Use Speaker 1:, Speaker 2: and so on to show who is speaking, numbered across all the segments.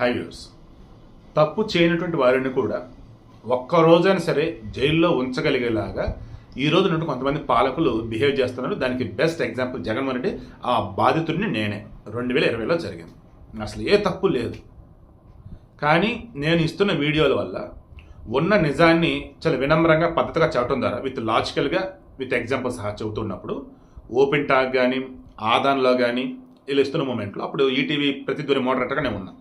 Speaker 1: Highways తప్పు చేయనటువంటి వారిని కూడా ఒక్క రోజైనా సరే జైల్లో ఉంచగలిగేలాగా ఈ రోజు నుండి కొంతమంది పాలకులు బిహేవ్ చేస్తున్నారు. దానికి బెస్ట్ ఎగ్జాంపుల్ జగన్మోహన్ రెడ్డి ఆ బాధితుడిని నేనే. రెండు వేల ఇరవైలో జరిగింది. అసలు ఏ తప్పు లేదు. కానీ నేను ఇస్తున్న వీడియోల వల్ల ఉన్న నిజాన్ని చాలా వినమ్రంగా పద్ధతిగా చెప్పడం ద్వారా విత్ లాజికల్గా విత్ ఎగ్జాంపుల్ సహా చెబుతున్నప్పుడు ఓపెన్ టాక్ కానీ ఆదాన్లో కానీ ఇలా ఇస్తున్న మూమెంట్లో అప్పుడు ఈటీవీ ప్రతిధ్వని మోడరేటర్గా నేను ఉన్నాను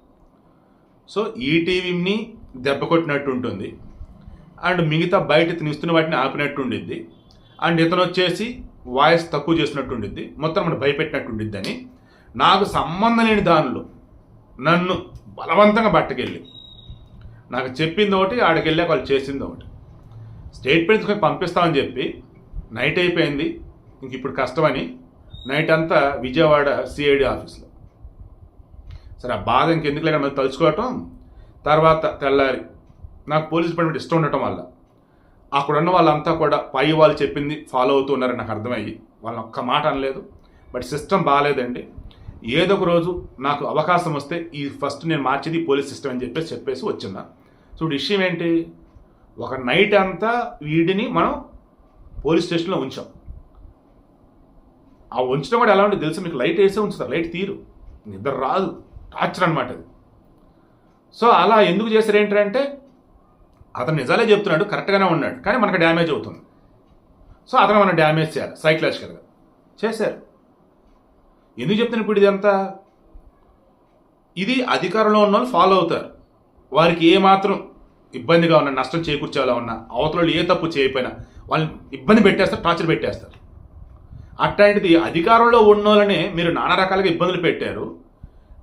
Speaker 1: సో ఈటీవీని దెబ్బ కొట్టినట్టు ఉంటుంది. అండ్ మిగతా బయట ఇతను వాటిని ఆపినట్టు ఉండిద్ది. అండ్ ఇతను వచ్చేసి వాయిస్ తక్కువ చేసినట్టు ఉండిద్ది. మొత్తం మనం భయపెట్టినట్టు ఉండిద్ది అని నాకు సంబంధం లేని దానిలో నన్ను బలవంతంగా బట్టకెళ్ళి నాకు చెప్పింది ఒకటి ఆడికి వెళ్ళాక వాళ్ళు చేసింది ఒకటి. స్టేట్మెంట్స్ కొంచెం పంపిస్తామని చెప్పి నైట్ అయిపోయింది. ఇంక ఇప్పుడు కష్టమని. నైట్ అంతా విజయవాడ సిఐడి ఆఫీస్లో. సరే ఆ బాధ ఇంకెందుకు లేక మళ్ళీ తలుచుకోవటం. తర్వాత తెల్లారి నాకు పోలీస్ డిపార్ట్మెంట్ ఇష్టం ఉండటం వల్ల. అక్కడ ఉన్న వాళ్ళంతా కూడా పై వాళ్ళు చెప్పింది ఫాలో అవుతూ ఉన్నారని నాకు అర్థమయ్యి వాళ్ళని ఒక్క మాట అనలేదు. బట్ సిస్టమ్ బాగాలేదండి. ఏదో ఒక రోజు నాకు అవకాశం వస్తే ఈ ఫస్ట్ నేను మార్చేది పోలీస్ సిస్టమ్ అని చెప్పేసి చెప్పేసి వచ్చిందా సో ఇప్పుడు విషయం ఏంటి? ఒక నైట్ అంతా వీడిని మనం పోలీస్ స్టేషన్లో ఉంచాం. ఆ ఉంచడం కూడా ఎలా ఉంటుంది తెలుసు? మీకు లైట్ వేసే ఉంచుతారు లైట్ తీరు. నిద్ర రాదు. టార్చర్ అనమాట అది. సో అలా ఎందుకు చేశారు ఏంటంటే అతను నిజాలే చెప్తున్నాడు కరెక్ట్గానే ఉన్నాడు కానీ మనకు డ్యామేజ్ అవుతుంది. సో అతను మనం డ్యామేజ్ చేయాలి సైకలాజికల్గా చేశారు. ఎందుకు చెప్తున్నా ఇప్పుడు ఇదంతా? ఇది అధికారంలో ఉన్న వాళ్ళు ఫాలో అవుతారు. వారికి ఏ మాత్రం ఇబ్బందిగా ఉన్నా నష్టం చేకూర్చేలా ఉన్నా అవతల ఏ తప్పు చేయకపోయినా వాళ్ళని ఇబ్బంది పెట్టేస్తారు టార్చర్ పెట్టేస్తారు. అట్లాంటిది అధికారంలో ఉన్న వాళ్ళనే మీరు నానా రకాలుగా ఇబ్బందులు పెట్టారు.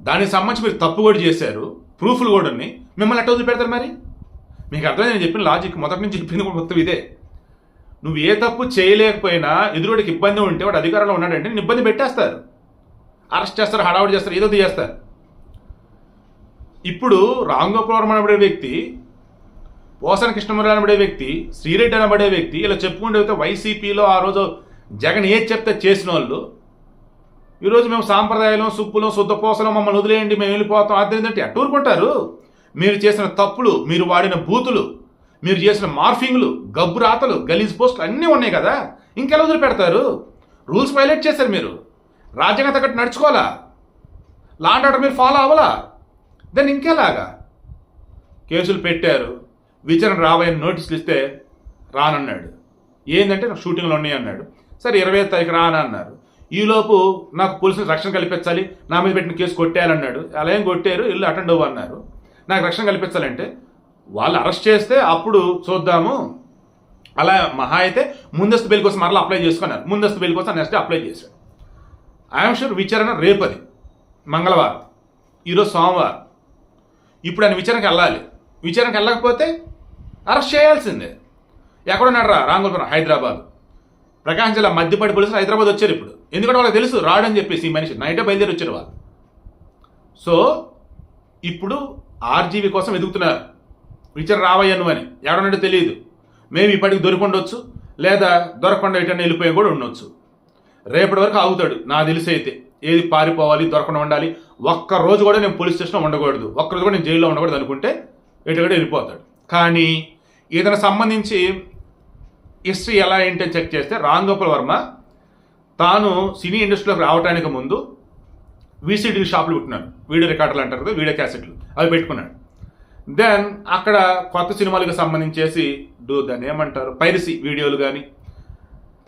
Speaker 1: దానికి సంబంధించి మీరు తప్పు కూడా చేశారు. ప్రూఫ్లు కూడా ఉన్నాయి. మిమ్మల్ని ఎట్ట వదిలిపెడతారు మరి? మీకు అర్థం నేను చెప్పిన లాజిక్ మొదటి నుంచి చెప్పింది కూడా మొత్తం ఇదే. నువ్వు ఏ తప్పు చేయలేకపోయినా ఎదురుడికి ఇబ్బంది ఉంటే వాడు అధికారంలో ఉన్నాడంటే నేను ఇబ్బంది పెట్టేస్తారు. అరెస్ట్ చేస్తారు హడావుడి చేస్తారు ఏదో చేస్తారు. ఇప్పుడు రాంగోపురం అనబడే వ్యక్తి పోసన కృష్ణమురళి అనబడే వ్యక్తి శ్రీరెడ్డి అనబడే వ్యక్తి ఇలా చెప్పుకుంటే వైసీపీలో ఆ రోజు జగన్ ఏది చెప్తే చేసిన వాళ్ళు ఈరోజు మేము సాంప్రదాయాలు సుప్పులు శుద్ధపోసలు మమ్మల్ని వదిలేయండి మేము వెళ్ళిపోతాం. అదేంటంటే ఏంటంటే అట్టూరుకుంటారు మీరు చేసిన తప్పులు మీరు వాడిన బూతులు మీరు చేసిన మార్ఫింగ్లు గబ్బు రాతలు గలీజ్ పోస్టులు అన్నీ ఉన్నాయి కదా? ఇంకెలా వదిలిపెడతారు? రూల్స్ వైలేట్ చేశారు మీరు. రాజ్యాంగం తగ్గట్టు నడుచుకోవాలా? లాంటి ఆర్డర్ మీరు ఫాలో అవ్వాలా? దాన్ని ఇంకేలాగా? కేసులు పెట్టారు. విచారణ రాబోయే నోటీసులు ఇస్తే రానన్నాడు. ఏంటంటే నాకు షూటింగ్లు ఉన్నాయి అన్నాడు. సరే ఇరవై తారీఖు రానన్నారు ఈలోపు నాకు పోలీసులు రక్షణ కల్పించాలి నా మీద పెట్టిన కేసు కొట్టేయాలన్నాడు. అలా ఏం కొట్టారు? ఇల్లు అటెండ్ అవ్వన్నారు నాకు రక్షణ కల్పించాలంటే వాళ్ళు అరెస్ట్ చేస్తే అప్పుడు చూద్దాము. అలా మహా అయితే ముందస్తు బెయిల్ కోసం మరలా అప్లై చేసుకున్నారు. ముందస్తు బెయిల్ కోసం నెక్స్ట్ అప్లై చేశాడు. ఐఎమ్ షూర్ విచారణ రేపది మంగళవారం. ఈరోజు సోమవారం. ఇప్పుడు ఆయన విచారణకి వెళ్ళాలి. విచారణకి వెళ్ళకపోతే అరెస్ట్ చేయాల్సిందే. ఎక్కడున్నాడు రా రాంగోపురం హైదరాబాద్? ప్రకాశం జిల్లా మధ్యపడి పోలీసులు హైదరాబాద్ వచ్చారు ఇప్పుడు. ఎందుకంటే వాళ్ళకి తెలుసు రాడని చెప్పేసి ఈ మనిషి. నైటే బయలుదేరి వచ్చారు వాళ్ళు. సో ఇప్పుడు ఆర్జీవీ కోసం ఎదుగుతున్నారు విచారణ రావయ్యను అని. ఎవడన్నట్టు తెలియదు. మేము ఇప్పటికి దొరికొండొచ్చు లేదా దొరకకుండా ఎటన్నా వెళ్ళిపోయి కూడా ఉండొచ్చు. రేపటి వరకు ఆగుతాడు నా తెలిసి అయితే. ఏది పారిపోవాలి దొరకకుండా ఉండాలి ఒక్క రోజు కూడా నేను పోలీస్ స్టేషన్లో ఉండకూడదు. ఒక్క రోజు కూడా నేను జైల్లో ఉండకూడదు అనుకుంటే ఎటుగడ వెళ్ళిపోతాడు. కానీ ఇతను సంబంధించి హిస్టరీ ఎలా ఏంటో చెక్ చేస్తే రామ్ గోపాల్ వర్మ తాను సినీ ఇండస్ట్రీలోకి రావడానికి ముందు వీసీడీ షాపులు పుట్టినాడు వీడియో రికార్డులు అంటారు కదా వీడియో క్యాసెట్లు. అవి పెట్టుకున్నాడు. దెన్ అక్కడ కొత్త సినిమాలకు సంబంధించేసి డూ దాన్ని ఏమంటారు? పైరసీ వీడియోలు కానీ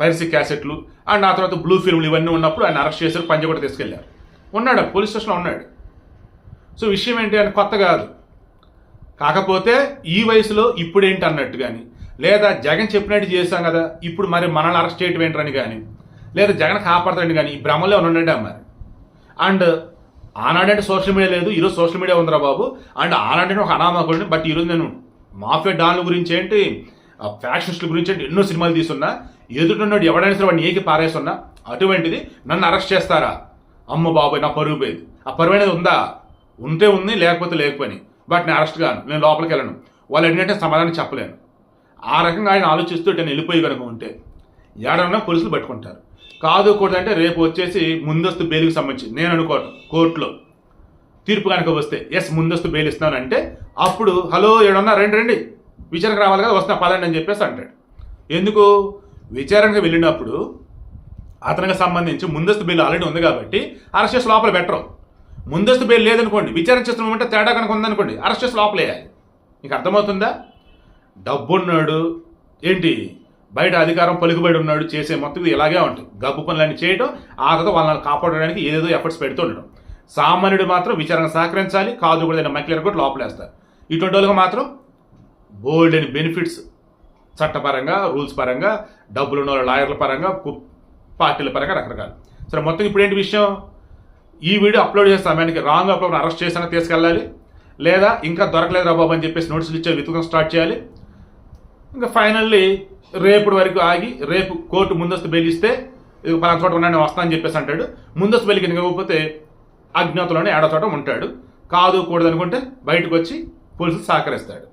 Speaker 1: పైరసీ క్యాసెట్లు అండ్ ఆ తర్వాత బ్లూ ఫిల్మ్లు ఇవన్నీ ఉన్నప్పుడు ఆయన అరెస్ట్ చేశారు కూడా తీసుకెళ్ళారు. ఉన్నాడు పోలీస్ స్టేషన్లో ఉన్నాడు. సో విషయం ఏంటి అని కొత్త కాదు. కాకపోతే ఈ వయసులో ఇప్పుడేంటి అన్నట్టు కానీ లేదా జగన్ చెప్పినట్టు చేశాం కదా ఇప్పుడు మరి మనల్ని అరెస్ట్ చేయటం ఏంటని కానీ లేదా జగన్ కాపాడతాడని కానీ ఈ భ్రమలో ఉండండి మరి? అండ్ ఆనాడంటే సోషల్ మీడియా లేదు ఈరోజు సోషల్ మీడియా ఉందిరా బాబు. అండ్ ఆనాడంటే ఒక అనామకుడిని బట్ ఈరోజు నేను మాఫియా డాన్ల గురించి ఏంటి ఫ్యాషనిస్టుల గురించి ఏంటి ఎన్నో సినిమాలు తీసున్నా ఎదుటిన్నాడు ఎవడైనా సరే వాడిని ఏకి పారేస్తున్నా అటువంటిది నన్ను అరెస్ట్ చేస్తారా? అమ్మ బాబాయ్ నా పరుగు పోయింది. ఆ పరువు అనేది ఉందా? ఉంటే ఉంది లేకపోతే లేకపోయి బట్ నేను అరెస్ట్ కాను నేను లోపలికి వెళ్ళను. వాళ్ళు ఏంటంటే సమాధానం చెప్పలేను. ఆ రకంగా ఆయన ఆలోచిస్తూ ఇటు వెళ్ళిపోయి కనుక ఉంటే ఏడన్నా పోలీసులు పట్టుకుంటారు. కాదు కూడా అంటే రేపు వచ్చేసి ముందస్తు బెయిల్కి సంబంధించి నేను అనుకోను కోర్టులో. తీర్పు కనుక వస్తే ఎస్ ముందస్తు బెయిల్ ఇస్తున్నానంటే అప్పుడు హలో ఏడన్నా రండి రండి. విచారణకు రావాలి కదా వస్తున్నా పదండి అని చెప్పేసి అంటాడు. ఎందుకు? విచారణకు వెళ్ళినప్పుడు అతనికి సంబంధించి ముందస్తు బెయిల్ ఆల్రెడీ ఉంది కాబట్టి అరెస్ట్ చేసి లోపల పెట్టరు. ముందస్తు బెయిల్ లేదనుకోండి విచారణ చేస్తున్నమంటే తేడా కనుక ఉందనుకోండి అరెస్ట్ చేసి లోపల వేయాలి అర్థమవుతుందా? డబ్బున్నాడు. ఏంటి? బయట అధికారం పలుకుబడి ఉన్నాడు చేసే మొత్తం ఇది ఇలాగే ఉంటుంది. గబ్బు పనులన్నీ చేయడం ఆ తర్వాత వాళ్ళని కాపాడడానికి ఏదేదో ఎఫర్ట్స్ పెడుతూ ఉండడం సామాన్యుడు మాత్రం విచారణ సహకరించాలి కాదు కూడా మక్కిలను కూడా లోపలేస్తారు. ఇటువంటి వాళ్ళకి మాత్రం బోల్డ్ అని బెనిఫిట్స్ చట్టపరంగా రూల్స్ పరంగా డబ్బులు ఉన్న లాయర్ల పరంగా కు- పార్టీల పరంగా రకరకాలు. సరే మొత్తం ఇప్పుడు ఏంటి విషయం? ఈ వీడియో అప్లోడ్ చేసే సమయానికి రాంగ్ అప్లోడ్ అరెస్ట్ చేసినా తీసుకెళ్ళాలి లేదా ఇంకా దొరకలేదు రా బాబు అని చెప్పేసి నోటీసులు ఇచ్చే వెతుకడం స్టార్ట్ చేయాలి. ఇంకా ఫైనల్లీ రేపటి వరకు ఆగి రేపు కోర్టు ముందస్తు బెయిల్ ఇస్తే పలానా చోట ఉన్నాను వస్తానని చెప్పేసి అంటాడు. ముందస్తు బెయిల్కి ఇవ్వకపోతే అజ్ఞాతంలోనే ఏడో చోట ఉంటాడు. కాదు కూడదనుకుంటే బయటకు వచ్చి పోలీసులు సహకరిస్తాడు.